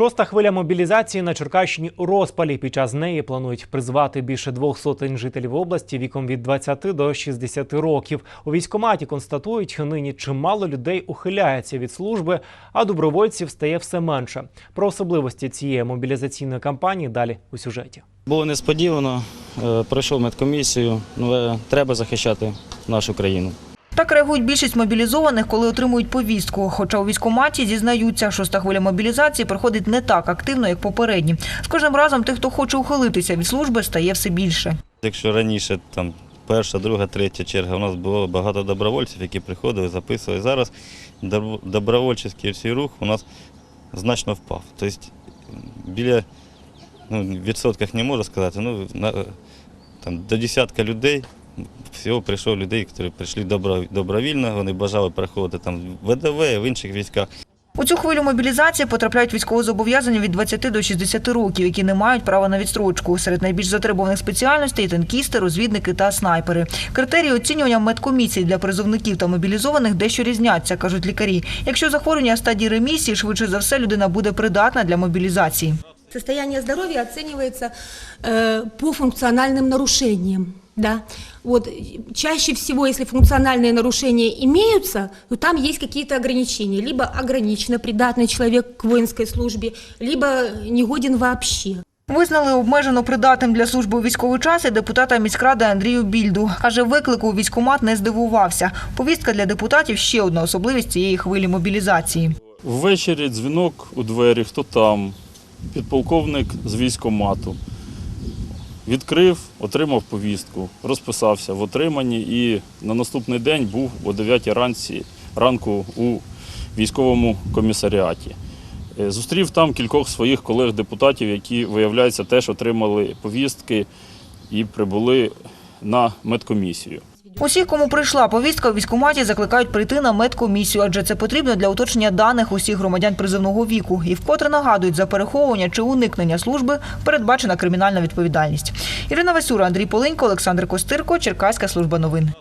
Шоста хвиля мобілізації на Черкащині у розпалі. Під час неї планують призвати більше двох сотень жителів області віком від 20 до 60 років. У військкоматі констатують, нині чимало людей ухиляється від служби, а добровольців стає все менше. Про особливості цієї мобілізаційної кампанії далі у сюжеті. Було несподівано, е, пройшов медкомісію, але треба захищати нашу країну. Так реагують більшість мобілізованих, коли отримують повістку. Хоча у військкоматі зізнаються, шоста хвиля мобілізації проходить не так активно, як попередні. З кожним разом тих, хто хоче ухилитися від служби, стає все більше. Якщо раніше там перша, друга, третя черга, у нас було багато добровольців, які приходили, записували. Зараз доб- добровольчий всій рух у нас значно впав. Тобто біля ну, відсотках не можу сказати, ну, на, там, до десятка людей. Всього прийшло людей, які прийшли добровільно, вони бажали переходити там в ВДВ, в інших військах. У цю хвилю мобілізації потрапляють військовозобов'язані від 20 до 60 років, які не мають права на відстрочку. Серед найбільш затребуваних спеціальностей – танкісти, розвідники та снайпери. Критерії оцінювання медкомісій для призовників та мобілізованих дещо різняться, кажуть лікарі. Якщо захворювання стадії ремісії, швидше за все людина буде придатна для мобілізації. Состояние здоровья оценивается э, по функциональным нарушениям. Да. Вот, чаще всего, если функциональные нарушения имеются, то там есть какие-то ограничения. Либо ограниченно придатный человек к воинской службе, либо негоден вообще. Визнали обмежено придатним для служби у військовий час і депутата міськради Андрію Більду. Каже, виклику у військкомат не здивувався. Повістка для депутатів – ще одна особливість цієї хвилі мобілізації. Ввечері дзвінок у двері, хто там, підполковник з військомату. Відкрив, отримав повістку, розписався в отриманні і на наступний день був о 9 ранці, ранку у військовому комісаріаті. Е, Зустрів там кількох своїх колег-депутатів, які, виявляється, теж отримали повістки і прибули на медкомісію. Усіх, кому прийшла повістка у військкоматі, закликають прийти на медкомісію, адже це потрібно для уточнення даних усіх громадян призивного віку. І вкотре нагадують, за переховування чи уникнення служби передбачена кримінальна відповідальність. Ірина Васюра, Андрій Полинько, Олександр Костирко, Черкаська служба новин.